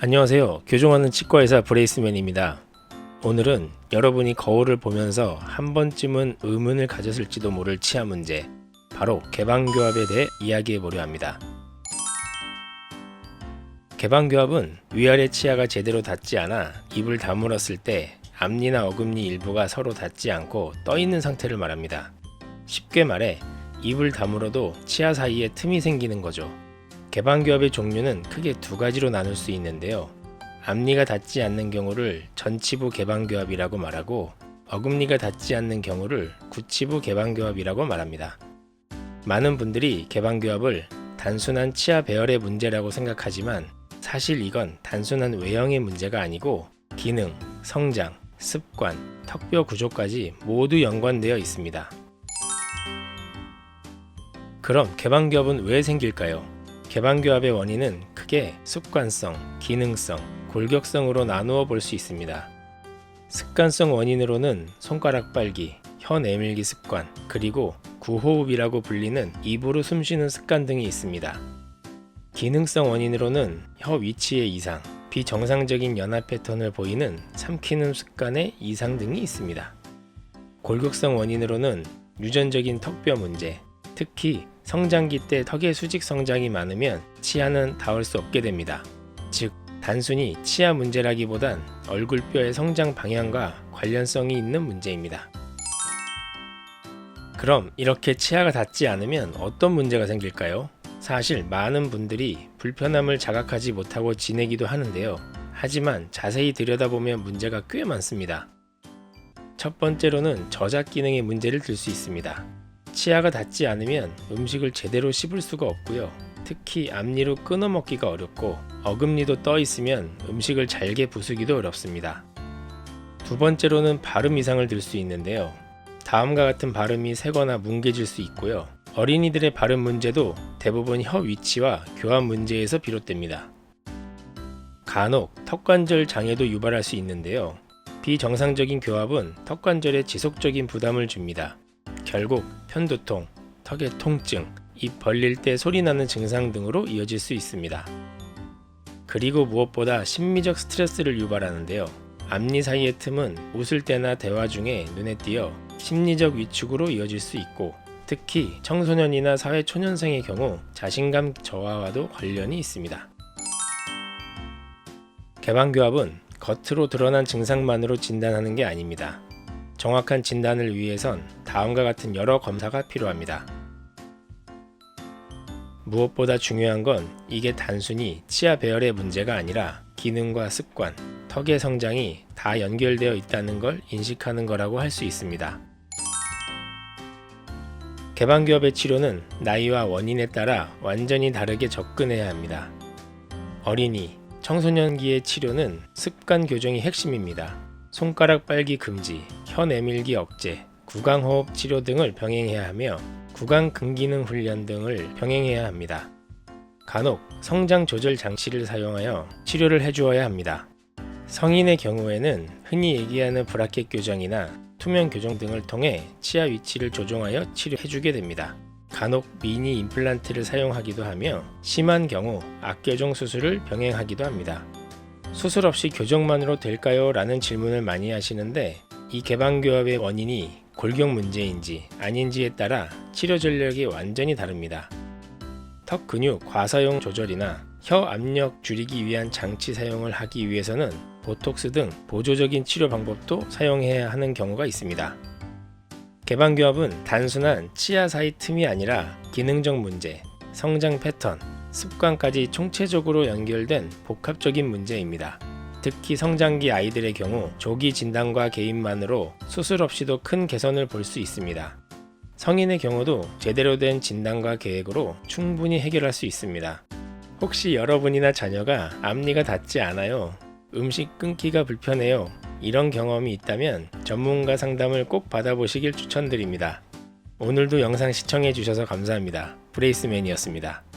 안녕하세요. 교정하는 치과의사 브레이스맨입니다. 오늘은 여러분이 거울을 보면서 한 번쯤은 의문을 가졌을지도 모를 치아 문제, 바로 개방교합에 대해 이야기해 보려 합니다. 개방교합은 위아래 치아가 제대로 닿지 않아 입을 다물었을 때 앞니나 어금니 일부가 서로 닿지 않고 떠 있는 상태를 말합니다. 쉽게 말해 입을 다물어도 치아 사이에 틈이 생기는 거죠. 개방교합의 종류는 크게 두 가지로 나눌 수 있는데요. 앞니가 닿지 않는 경우를 전치부 개방교합이라고 말하고 어금니가 닿지 않는 경우를 구치부 개방교합이라고 말합니다. 많은 분들이 개방교합을 단순한 치아 배열의 문제라고 생각하지만 사실 이건 단순한 외형의 문제가 아니고 기능, 성장, 습관, 턱뼈 구조까지 모두 연관되어 있습니다. 그럼 개방교합은 왜 생길까요? 개방교합의 원인은 크게 습관성, 기능성, 골격성으로 나누어 볼 수 있습니다. 습관성 원인으로는 손가락 빨기, 혀 내밀기 습관, 그리고 구호흡이라고 불리는 입으로 숨쉬는 습관 등이 있습니다. 기능성 원인으로는 혀 위치의 이상, 비정상적인 연화 패턴을 보이는 삼키는 습관의 이상 등이 있습니다. 골격성 원인으로는 유전적인 턱뼈 문제, 특히 성장기 때 턱의 수직 성장이 많으면 치아는 닿을 수 없게 됩니다. 즉, 단순히 치아 문제라기보단 얼굴뼈의 성장 방향과 관련성이 있는 문제입니다. 그럼 이렇게 치아가 닿지 않으면 어떤 문제가 생길까요? 사실 많은 분들이 불편함을 자각하지 못하고 지내기도 하는데요. 하지만 자세히 들여다보면 문제가 꽤 많습니다. 첫 번째로는 저작 기능의 문제를 들 수 있습니다. 치아가 닿지 않으면 음식을 제대로 씹을 수가 없고요. 특히 앞니로 끊어 먹기가 어렵고 어금니도 떠 있으면 음식을 잘게 부수기도 어렵습니다. 두 번째로는 발음 이상을 들 수 있는데요. 다음과 같은 발음이 새거나 뭉개질 수 있고요. 어린이들의 발음 문제도 대부분 혀 위치와 교합 문제에서 비롯됩니다. 간혹 턱관절 장애도 유발할 수 있는데요. 비정상적인 교합은 턱관절에 지속적인 부담을 줍니다. 결국 편두통, 턱의 통증, 입 벌릴 때 소리 나는 증상 등으로 이어질 수 있습니다. 그리고 무엇보다 심미적 스트레스를 유발하는데요. 앞니 사이의 틈은 웃을 때나 대화 중에 눈에 띄어 심리적 위축으로 이어질 수 있고 특히 청소년이나 사회 초년생의 경우 자신감 저하와도 관련이 있습니다. 개방교합은 겉으로 드러난 증상만으로 진단하는 게 아닙니다. 정확한 진단을 위해선 다음과 같은 여러 검사가 필요합니다. 무엇보다 중요한 건 이게 단순히 치아 배열의 문제가 아니라 기능과 습관, 턱의 성장이 다 연결되어 있다는 걸 인식하는 거라고 할 수 있습니다. 개방기업의 치료는 나이와 원인에 따라 완전히 다르게 접근해야 합니다. 어린이, 청소년기의 치료는 습관 교정이 핵심입니다. 손가락 빨기 금지, 혀 내밀기 억제, 구강호흡 치료 등을 병행해야 하며 구강 근기능 훈련 등을 병행해야 합니다. 간혹 성장 조절 장치를 사용하여 치료를 해주어야 합니다. 성인의 경우에는 흔히 얘기하는 브라켓 교정이나 투명 교정 등을 통해 치아 위치를 조정하여 치료해주게 됩니다. 간혹 미니 임플란트를 사용하기도 하며 심한 경우 악교정 수술을 병행하기도 합니다. 수술 없이 교정만으로 될까요? 라는 질문을 많이 하시는데 이 개방교합의 원인이 골격 문제인지 아닌지에 따라 치료 전력이 완전히 다릅니다. 턱 근육 과사용 조절이나 혀 압력 줄이기 위한 장치 사용을 하기 위해서는 보톡스 등 보조적인 치료 방법도 사용해야 하는 경우가 있습니다. 개방교합은 단순한 치아 사이 틈이 아니라 기능적 문제, 성장 패턴, 습관까지 총체적으로 연결된 복합적인 문제입니다. 특히 성장기 아이들의 경우 조기 진단과 개입만으로 수술 없이도 큰 개선을 볼 수 있습니다. 성인의 경우도 제대로 된 진단과 계획으로 충분히 해결할 수 있습니다. 혹시 여러분이나 자녀가 앞니가 닿지 않아요. 음식 끊기가 불편해요. 이런 경험이 있다면 전문가 상담을 꼭 받아보시길 추천드립니다. 오늘도 영상 시청해 주셔서 감사합니다. 브레이스맨이었습니다.